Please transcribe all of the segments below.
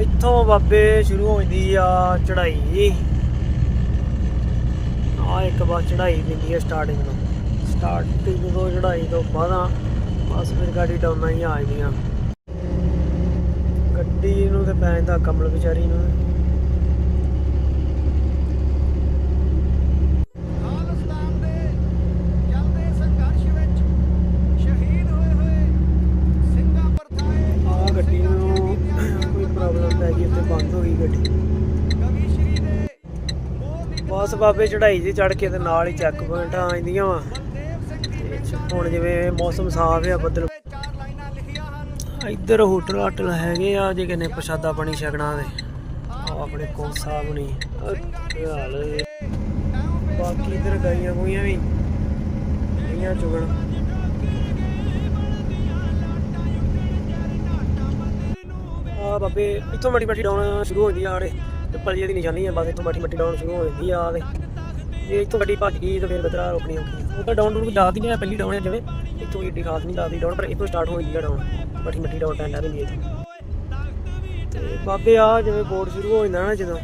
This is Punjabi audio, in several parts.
ਇੱਥੋਂ ਬਾਬੇ ਸ਼ੁਰੂ ਹੋ ਜਾਂਦੀ ਆ ਚੜ੍ਹਾਈ। ਆ ਇੱਕ ਵਾਰ ਚੜ੍ਹਾਈ ਪੈਂਦੀ ਆ ਸਟਾਰਟਿੰਗ ਤੋਂ ਸਟਾਰਟਿੰਗ ਤੋਂ ਚੜ੍ਹਾਈ ਤੋਂ ਬਾਅਦਾਂ ਬਸ ਫਿਰ ਗਾੜੀ ਡਾਉਨਾਂ ਹੀ ਆ ਜਾਂਦੀਆਂ। ਗੱਡੀ ਨੂੰ ਤੇ ਪੈ ਜਾਂਦਾ ਕਮਲ ਵਿਚਾਰੀ ਨੂੰ ਖਾਲਿਸਤਾਨ ਦੇ ਚੱਲਦੇ ਸੰਘਰਸ਼ ਵਿੱਚ ਸ਼ਹੀਦ ਹੋਏ ਹੋਏ ਸਿੰਘਾਂ ਪਰਥਾਏ ਆ ਗੱਡੀ ਨੂੰ ਕੋਈ ਪ੍ਰੋਬਲਮ ਪੈ ਗਈ ਉੱਥੇ ਬੰਦ ਹੋ ਗਈ ਗੱਡੀ ਕਵੀ ਸ਼੍ਰੀ ਦੇ ਮੋਹ ਦੀ ਬਸ ਬਾਬੇ ਚੜਾਈ ਤੇ ਚੜ ਕੇ ਤੇ ਨਾਲ ਹੀ ਚੈੱਕ ਪੁਆਇੰਟਾਂ ਆ ਵਾ। ਹੁਣ ਜਿਵੇਂ ਮੌਸਮ ਸਾਫ਼ ਆ, ਬੱਦਲ ਇੱਧਰ ਹੋਟਲ ਹਾਟਲ ਹੈਗੇ ਆ, ਜੇ ਕਿਨੇ ਪ੍ਰਸ਼ਾਦਾ ਪਾਣੀ ਛਕਣਾ ਤੇ। ਆ ਆਪਣੇ ਕੋਲ ਸਾਹਿਬ ਨਹੀਂ ਹਾਲ। ਬਾਕੀ ਇੱਧਰ ਗਾਈਆਂ ਗੂਈਆਂ ਵੀ। ਗਈਆਂ ਚੁਗਣ। ਆ ਬਾਬੇ, ਇੱਥੋਂ ਮੱਟੀ ਮੱਟੀ ਡਾਉਣ ਸ਼ੁਰੂ ਹੋ ਜਾਂਦੀ ਆ ਆੜੇ ਤੇ ਪਲੀਏ ਦੀ ਨਿਸ਼ਾਨੀ ਆ ਬਸ ਇੱਥੋਂ ਮੱਟੀ ਮੱਟੀ ਡਾਉਣ ਸ਼ੁਰੂ ਹੋ ਜਾਂਦੀ ਆ ਤੇ ਜੇ ਇੱਥੋਂ ਗੱਡੀ ਭੱਜ ਗਈ ਤਾਂ ਫਿਰ ਬਤਰਾ ਰੋਕਣੀ ਔਖੀ ਉਹ ਤਾਂ ਡਾਊਨ ਡਾਊਨ ਜਾਂਦੀ ਨਹੀਂ ਪਹਿਲੀ ਡਾਊਨ ਆ ਜਿਵੇਂ। ਇੱਥੋਂ ਏਡੀ ਖਾਸ ਨਹੀਂ ਜਾਂਦੀ ਡਾਊਨ ਪਰ ਇੱਥੋਂ ਸਟਾਰਟ ਹੋ ਜਾਂਦੀ ਆ ਡਾਊਨ ਮੱਠੀ ਮੱਠੀ ਡਾਊਨ ਟੈਂਡਾ ਹੁੰਦੀ ਹੈ ਤੇ ਬਾਬੇ ਆ ਜਿਵੇਂ ਬੋਰਡ ਸ਼ੁਰੂ ਹੋ ਜਾਂਦਾ ਨਾ ਜਦੋਂ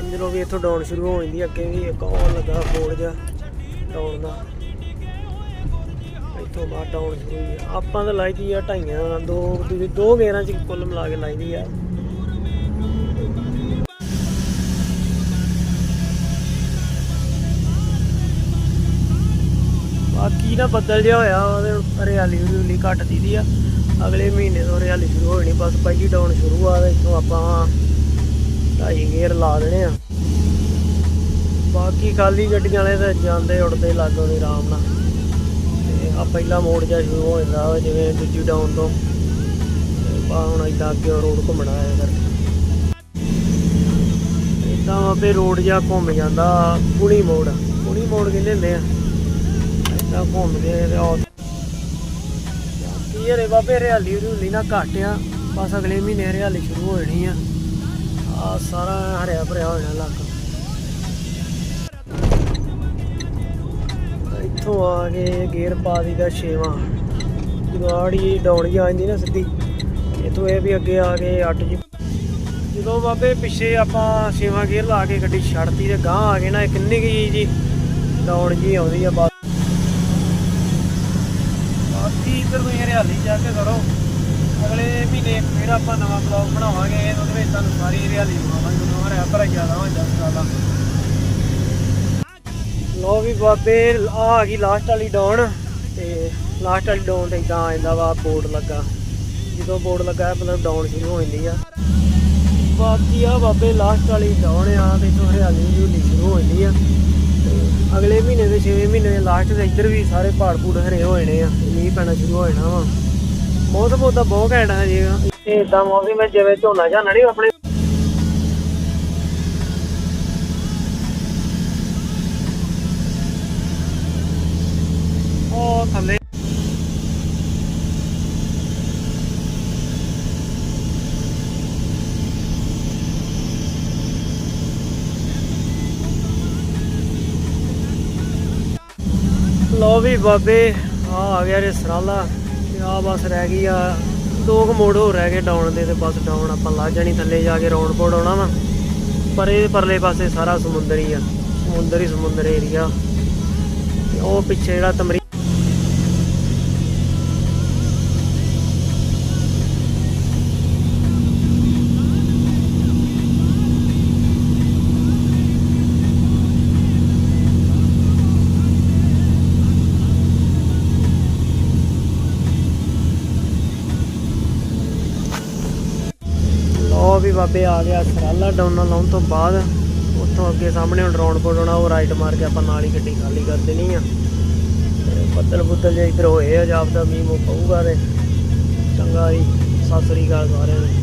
ਅੰਦਰੋਂ ਵੀ ਇੱਥੋਂ ਡਾਊਨ ਸ਼ੁਰੂ ਹੋ ਜਾਂਦੀ ਆ, ਅੱਗੇ ਵੀ ਇੱਕ ਹੋਰ ਲੱਗਾ ਬੋਰਡ ਜਿਹਾ ਡਾਊਨ ਦਾ। ਇੱਥੋਂ ਬਾਅਦ ਡਾਊਨ ਹੋਈ ਆਪਾਂ ਤਾਂ ਲਾਈ ਦੀ ਆ ਢਾਈਆਂ ਦੋ ਦੋ ਗੇਰਾਂ ਚ ਕੁੱਲ ਮਿਲਾ ਕੇ ਲਾਈ ਦੀ ਆ। ਬਾਕੀ ਨਾ ਬੱਦਲ ਜਿਹਾ ਹੋਇਆ, ਉਹਦੇ ਹਰਿਆਲੀ ਹਰਿਆਲੀ ਘੱਟ ਦੀਦੀ ਆ। ਅਗਲੇ ਮਹੀਨੇ ਤੋਂ ਹਰਿਆਲੀ ਸ਼ੁਰੂ ਹੋ ਜਾਣੀ ਬਸ ਪਹਿਲੀ ਡਾਊਨ ਸ਼ੁਰੂ ਆ, ਤੇ ਇੱਥੋਂ ਆਪਾਂ ਢਾਈ ਗੇਅਰ ਲਾ ਦੇਣੇ ਆ। ਬਾਕੀ ਖਾਲੀ ਗੱਡੀਆਂ ਵਾਲੇ ਤਾਂ ਜਾਂਦੇ ਉੱਡਦੇ ਲੱਗੋ ਦੇ ਆਰਾਮ ਨਾਲ। ਤੇ ਆ ਪਹਿਲਾ ਮੋੜ ਜਿਹਾ ਸ਼ੁਰੂ ਹੋ ਜਾਂਦਾ ਜਿਵੇਂ ਦੂਜੀ ਡਾਊਨ ਤੋਂ। ਤੇ ਹੁਣ ਇਦਾਂ ਅੱਗੇ ਰੋਡ ਘੁੰਮਣਾ ਹੈ ਕਰਕੇ ਇਦਾਂ ਆਪੇ ਰੋਡ ਜਿਹਾ ਘੁੰਮ ਜਾਂਦਾ, ਪੁਣੀ ਮੋੜ ਪੁਣੀ ਮੋੜ ਕਹਿੰਦੇ ਹੁੰਦੇ ਆ। ਇਦਾਂ ਘੁੰਮਦੇ ਤੇ ਆ ਕੀ ਹਰੇ ਬਾਬੇ ਹਰਿਆਲੀ ਹਰਿਆਲੀ ਨਾ ਘੱਟ ਆ। ਬਸ ਅਗਲੇ ਮਹੀਨੇ ਹਰਿਆਲੀ ਸ਼ੁਰੂ ਹੋ ਜਾਣੀ ਆ। ਆ ਸਾਰਾ ਹਰਿਆ ਭਰਿਆ ਹੋ ਜਾਣਾ ਇਲਾਕਾ ਇੱਥੋਂ ਆ ਕੇ ਗੇਅਰ ਪਾ ਦੀ ਦਾ ਛੇਵਾਂ। ਜਦੋਂ ਆੜੀ ਡਾਉਣੀ ਆ ਜਾਂਦੀ ਨਾ ਸਿੱਧੀ। ਇੱਥੋਂ ਇਹ ਵੀ ਅੱਗੇ ਆ ਕੇ ਅੱਠ ਜੀ ਜਦੋਂ ਬਾਬੇ ਪਿੱਛੇ ਆਪਾਂ ਛੇਵਾਂ ਗੇਅਰ ਲਾ ਕੇ ਗੱਡੀ ਛੱਡਤੀ ਤੇ ਗਾਂ ਆ ਗਏ ਨਾ ਕਿੰਨੀ ਕੀ ਜੀ ਡਾਉਣ ਜੀ ਆਉਂਦੀ ਆ ਬਸ ਬਾਕੀ ਇੱਧਰ ਤੁਸੀਂ ਹਰਿਆਲੀ ਜਾ ਕੇ ਕਰੋ। ਅਗਲੇ ਮਹੀਨੇ ਫਿਰ ਆਪਾਂ ਨਵਾਂ ਬਲੌਗ ਬਣਾਵਾਂਗੇ। ਉਹਦੇ ਵਿੱਚ ਤੁਹਾਨੂੰ ਸਾਰੀ ਹਰਿਆਲੀ ਦਿਖਾਵਾਂਗੇ। ਜਦੋਂ ਹਰਿਆ ਭਰਾ ਜ਼ਿਆਦਾ ਹੋ ਜਾਂਦਾ ਸਾਲਾ। ਲੋ ਵੀ ਬਾਬੇ ਆ ਗਈ ਲਾਸਟ ਵਾਲੀ ਡਾਉਨ ਤੇ ਲਾਸਟ ਵਾਲੀ ਡਾਉਨ ਤੇ ਇਦਾਂ ਆ ਜਾਂਦਾ ਵਾ ਬੋਰਡ ਲੱਗਾ। ਜਦੋਂ ਬੋਰਡ ਲੱਗਾ ਹੈ, ਮਤਲਬ ਡਾਉਨ ਸ਼ੁਰੂ ਹੋ ਜਾਂਦੀ ਆ। ਬਾਕੀ ਆ ਬਾਬੇ ਲਾਸਟ ਵਾਲੀ ਡਾਉਨ ਆ ਤੇ ਇਥੋਂ ਹਰਿਆਲੀ ਹਰਿਆਲੀ ਸ਼ੁਰੂ ਹੋ ਜਾਂਦੀ ਆ। ਤੇ ਮਹੀਨੇ ਦੇ ਲਾਸਟ ਦੇ ਇੱਧਰ ਵੀ ਸਾਰੇ ਪਹਾੜ ਪੂੜ ਹਰੇ ਹੋ ਜਾਣੇ ਆ, ਮੀਂਹ ਪੈਣਾ ਸ਼ੁਰੂ ਹੋ ਜਾਣਾ ਵਾ। ਬਹੁਤ ਉਹਦਾ ਬਹੁਤ ਘੈਂਟ ਆ ਜੀਗਾ ਇਹ ਇਦਾਂ ਮੌਸਮ ਵਿੱਚ ਜਿਵੇਂ ਝੋਨਾ ਝਾਨਾ ਨਹੀਂ ਆਪਣੇ। ਉਹ ਥੱਲੇ ਲੋ ਵੀ ਬਾਬੇ, ਆ ਆ ਗਿਆ ਰੇ ਸਰਾਲਾ, ਤੇ ਆ ਬਸ ਰਹਿ ਗਈ ਆ। ਦੋ ਕੁ ਮੋੜ ਹੋ ਰਹਿ ਗਏ ਡਾਊਨ ਦੇ ਤੇ ਬਸ ਡਾਊਨ ਆਪਾਂ ਲਾ ਜਾਣੀ, ਥੱਲੇ ਜਾ ਕੇ ਰੌਂਡ ਪੋੜ ਆਉਣਾ ਵਾ। ਪਰ ਇਹ ਪਰਲੇ ਪਾਸੇ ਸਾਰਾ ਸਮੁੰਦਰ ਹੀ ਆ, ਸਮੁੰਦਰ ਹੀ ਸਮੁੰਦਰ ਏਰੀਆ ਤੇ ਉਹ ਪਿੱਛੇ ਜਿਹੜਾ ਤਮਰੀ ਵੀ ਬਾਬੇ ਆ ਗਿਆ, ਸਰਾਲਾ ਡਾਊਨ ਲਾਉਣ ਤੋਂ ਬਾਅਦ ਉੱਥੋਂ ਅੱਗੇ ਸਾਹਮਣੇ ਹੁਣ ਰੌਂਡ ਪੋੜ ਉਹ ਰਾਈਟ ਮਾਰ ਕੇ ਆਪਾਂ ਨਾਲ ਹੀ ਗੱਡੀ ਖਾਲੀ ਕਰ ਦੇਣੀ ਆ। ਤੇ ਬੱਦਲ ਬੁੱਦਲ ਜੇ ਇੱਧਰ ਹੋਏ ਆ ਜਾਪਦਾ ਮੀਂਹ ਮੂੰਹ ਪਊਗਾ ਤੇ ਚੰਗਾ ਜੀ। ਸਤਿ ਸ੍ਰੀ ਅਕਾਲ ਸਾਰਿਆਂ ਨੂੰ।